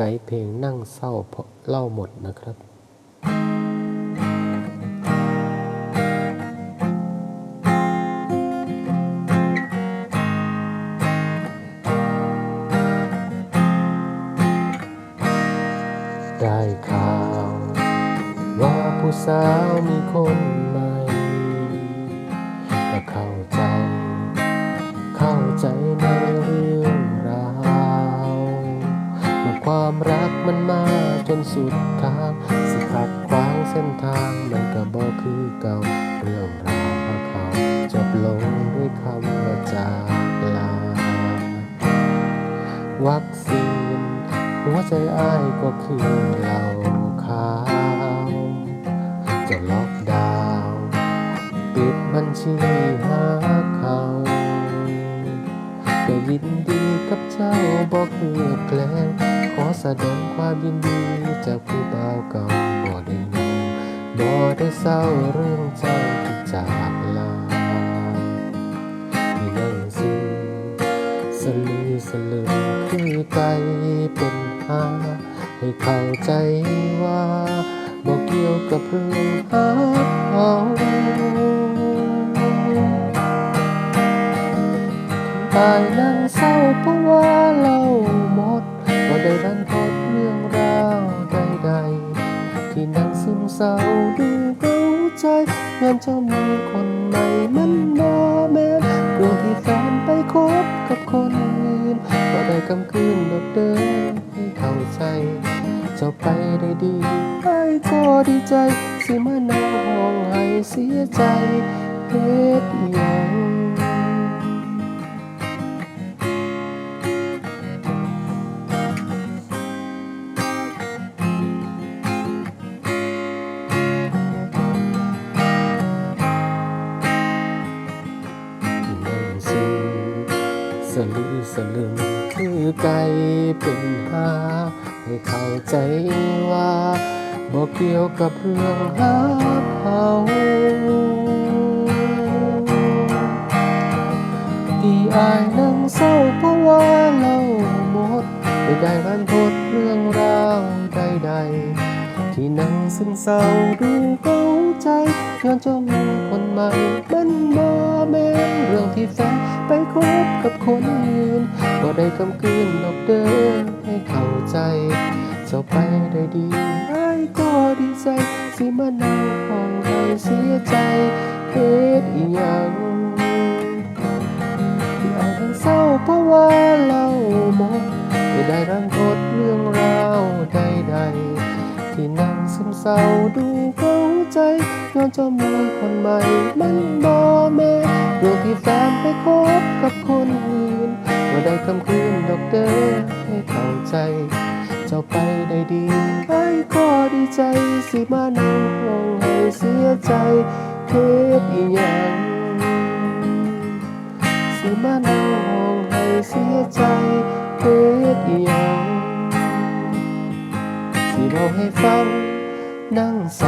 ไกด์เพลงนั่งเศร้าเพราะเล่าหมดนะครับได้ข่าว ว่าผู้สาวมีคนใหม่ ความรักมันมาจนสุดทางสิขัดขวางเส้นทางมันก็บอกคือเก่าเรื่องราวของเขาจบลงด้วยคำว่าจากลา วัคซีนหัวใจอ้ายก็คือเหล้าขาวจะล็อกดาวน์ปิดบัญชีหาเขาก็ยินดีกับเจ้าบอกเพื่อแกล้ง อแสดงความยินดีจากผู้บ่าวเก่าบ่ได้เงาบ่ได้เศร้าเรื่องเจ้าที่จากลาที่นั่งซึมสลือสลือคือใจเป็นหาให้เข้าใจว่าบอกเกี่ยวกับเรื่องหาเขาตายนั่งเศร้าเพราะว่าเรา จะมีคนใหม่มันบ่แมนดวงที่แฟนไปคบกับคนอื่นก็ได้กำคืนดอกเดินให้เข้าใจจะไปได้ดีไอ้ก็ดีใจ สิมานั่งห้องให้เสียใจเฮ็ดหยัง ลือสลึมคือไก่เป็นหา ให้เข้าใจว่าบอกเกี่ยวกับเรื่องหาเขาที่อายนั่งเศร้าเพราะว่าเราหมดไม่ได้รันทดเรื่องราวใดๆ ที่นั่งซึมเศร้าดูเข้าใจย้อนจ้ามีคนใหม่มันมา แม่นเรื่องที่แฟนไปคบกับคนอื่นก็ได้คำคืนดอกเดินให้เข้าใจ เจ้าไปได้ดีไอ้ายก็ดีใจ สิมานั่งห้องให้เสียใจเฮ็ดอีหยังที่อาทั้งเศร้าเพราะว่าเราหมดไม่ได้รังทดเรื่องราวใดๆที่นั่งซึมเศร้าดูเข้า ใจย้อนจะมีคนใหม่ มันบ่แม่นเรื่องที่แฟนไปคบกับคนอื่นก็ได้คำคืนดอกเดินให้เข้าใจ เจ้าไปได้ดีไอ้ก็ดีใจสิมานั่งห้องให้เสียใจเฮ็ดอีหยังสิมานั่งห้องให้เสียใจเฮ็ดอีหยังสิเราให้ฟัง นั่งเศ